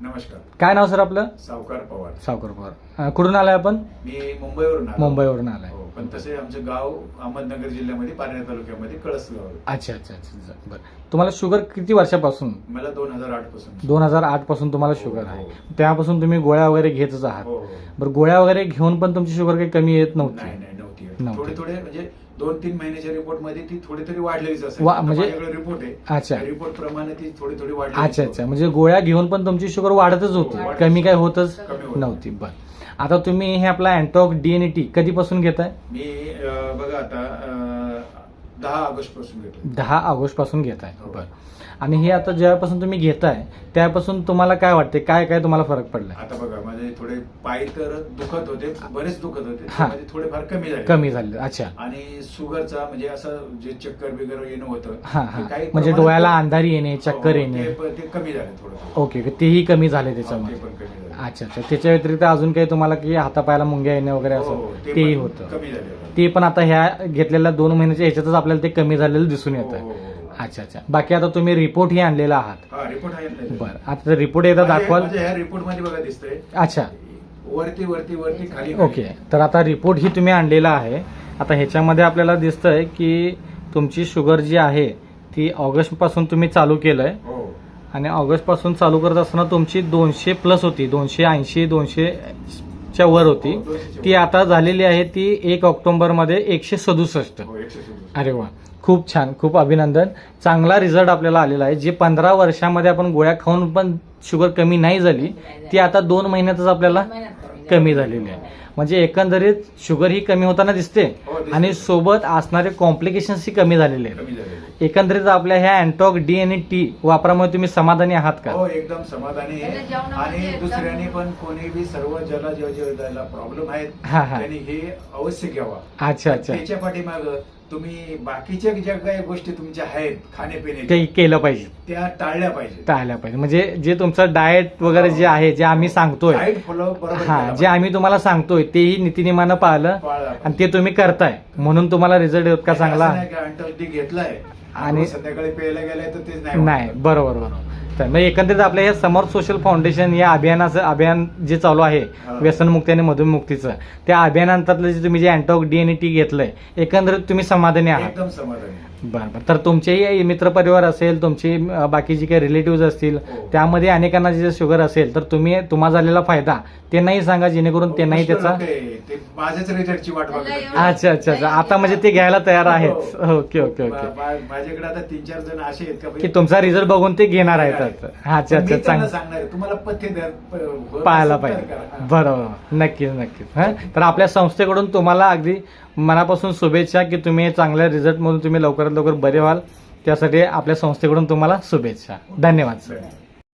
नमस्कार. काय नाव सर आपलं? सावकार पवार. सावकर पवार. अं, कुठून आलाय आपण? मी मुंबईवरून आलो. मुंबईवरून आलाय. हो, पण तसे आमचं गाव अहमदनगर जिल्ह्यामध्ये पारनेर तालुक्यामध्ये कळस गाव आहे. अच्छा अच्छा अच्छा अच्छा. बरं. तुम्हाला शुगर किती वर्षापासून? मला दोन हजार आठपासून. दोन हजार आठपासून तुम्हाला हो, शुगर हो. आहे तेव्हापासून तुम्ही गोळ्या वगैरे घेतच आहात. हो, हो. बरं गोळ्या वगैरे घेऊन पण तुमची शुगर काही कमी येत नाही नव्हती नव्हती. थोडे थोडे म्हणजे दोन तीन महिन्याच्या रिपोर्टमध्ये ती थोडी थोडी वाढलेलीच वा, असेल म्हणजे- रिपोर्ट आहे. अच्छा. रिपोर्ट प्रमाणे ती थोडी थोडी वाढली अच्छा. अच्छा म्हणजे गोळ्या घेऊन पण तुमची शुगर वाढतच होती. हो, वाढतच. कमी काय होतच कमी होत नव्हती. बरं. आता तुम्ही हे आपला अँटॉक डीएनटी कधीपासून घेताय? मी अं, बघा आता अं, दहा ऑगस्टपासून घेतो दहा ऑगस्टपासून घेताय. हो. बरं. आणि हे आता जेव्हापासून तुम्ही घेताय त्यापासून तुम्हाला काय वाटते काय काय तुम्हाला फरक पडलाय? आता बघा माझे थोडे पाय तर दुखत होते बरेच दुखत होते. हा. माझे थोडेफार कमी झाले. कमी झाले. अच्छा. आणि शुगरचा म्हणजे असं जे चक्कर बिगर येणं होतं हा हा. काही म्हणजे प्रमाणात- डोळ्याला अंधारी येणे हो, चक्कर हो, येणे. ते कमी झाले थोडं ओके तेही कमी झाले ते त्याच्यामध्ये. पण कमी झाले. अच्छा अच्छा. त्याच्या व्यतिरिक्त अजून काही तुम्हाला की हातापायाला मुंग्या येणे वगैरे हो, हो, असं? ते तेही पण होतं. कमी झाले ते पण आता ह्या घेतलेल्या दोन महिन्याच्या ह्याच्यातच आपल्याला ते कमी झालेलं दिसून हो, येतं. हो, हो. अच्छा अच्छा. बाकी आता तुम्ही रिपोर्ट ही आणलेला आहात. हा रिपोर्ट आहे ना. बरं. आता रिपोर्ट एकदा माझ्या- दाखवाल. माझ्या ह्या रिपोर्टमध्ये बघा दिसतंय. अच्छा. वरती वरती वरती खाली ओके. तर आता रिपोर्ट ही तुम्ही आणलेला आहे. आता ह्याच्यामध्ये आपल्याला दिसतंय की तुमची शुगर जी आहे ती ऑगस्टपासून तुम्ही चालू केलंय. हो. आणि ऑगस्टपासून चालू करत असताना तुमची दोनशे प्लस होती. दोनशे ऐंशी दोनशे च्या वर होती. हो, दोनशेच्या ती. आता झालेली आहे ती एक ऑक्टोबरमध्ये एकशे सदुसष्ट. हो एकशे सदुसष्ट. अरे वा. खूप छान खूप अभिनंदन. चांगला रिझल्ट आपल्याला आलेला आहे. जे पंधरा वर्षामध्ये आपण गोळ्या खाऊन पण शुगर कमी नाही झाली ती आता दोन महिन्यातच आपल्याला कमी झालेली आहे. म्हणजे एकंदरीत शुगर ही कमी होताना दिसते हो. आणि सोबत असणारे कॉम्प्लिकेशन्स ही कमी झालेले आहेत. एकंदरीत आपल्या ह्या अँटॉक डी आणि टी वापरामुळे तुम्ही समाधानी आहात का? हो एकदम समाधानी आणि दुसऱ्याने पण कोणी बी सर्व ज्याला ज्या ज्याला प्रॉब्लेम आहेत हा, हा. त्यांनी हे अवश्य घ्यावा. अच्छा अच्छा. त्याच्या पाठीमाग तुम्ही बाकीच्या ज्या काही गोष्टी तुमच्या आहेत ते खाण्यापिण्याच्या केलं पाहिजे. त्या टाळल्या पाहिजे. टाळल्या पाहिजे. म्हणजे जे तुमचं डाएट वगैरे जे आहे जे आम्ही सांगतोय डाएट फॉलो बरोबर हा केलं जे आम्ही तुम्हाला सांगतोय तेही नीतिनियमानं पाळलं पाळलं आणि ते तुम्ही करताय. म्हणून तुम्हाला रिझल्ट इतका पाहिजे. चांगला? असं नाही का घेतलाय. आणि- आणि संध्याकाळी प्यायला गेलाय तर तेच नाही नाही बरोबर बरोबर. तर मग एकंदरीत आपल्या हे समर सोशल फाउंडेशन या अभियानाचं अभियान जे चालू आहे हा. व्यसनमुक्ती आणि मधुमुक्तीचं त्या अभियानांतर्गत जे तुम्ही जे अँटॉक डीएनए टी घेतलंय एकंदरीत तुम्ही समाधानी आहात एकदम समाधानी बरं बरं तर तुमचेही मित्रपरिवार असेल तुमची अं, बाकी जी काही रिलेटिव्ह असतील हो. त्यामध्ये अनेकांना जे शुगर असेल तर तुम्ही तुम्हा झालेला फायदा त्यांनाही सांगा जेणेकरून त्यांनाही त्याचा आहे. ते माझ्याच रिझल्टची वाट बघत आहेत. अच्छा अच्छा अच्छा आता म्हणजे ते घ्यायला तयार आहेत हो. ओके ओके ओके मा- माझ्याकडे आता तीन चार जण असे आहेत का की तुमचा रिझल्ट बघून ते घेणार आहेत आता. अच्छा अच्छा चांगलं. सांगणार आहे, तुम्हाला पथ्य द्या प- पाहायला पाहिजे. करा. बरोबर. नक्कीच नक्कीच. हा? तर आपल्या संस्थेकडून तुम्हाला अगदी मनापासून शुभेच्छा की तुम्ही चांगल्या रिझल्ट मधून तुम्ही लवकरात लवकर बरे व्हाल. त्यासाठी आपल्या संस्थेकडून तुम्हाला शुभेच्छा. धन्यवाद सर धन्यवाद.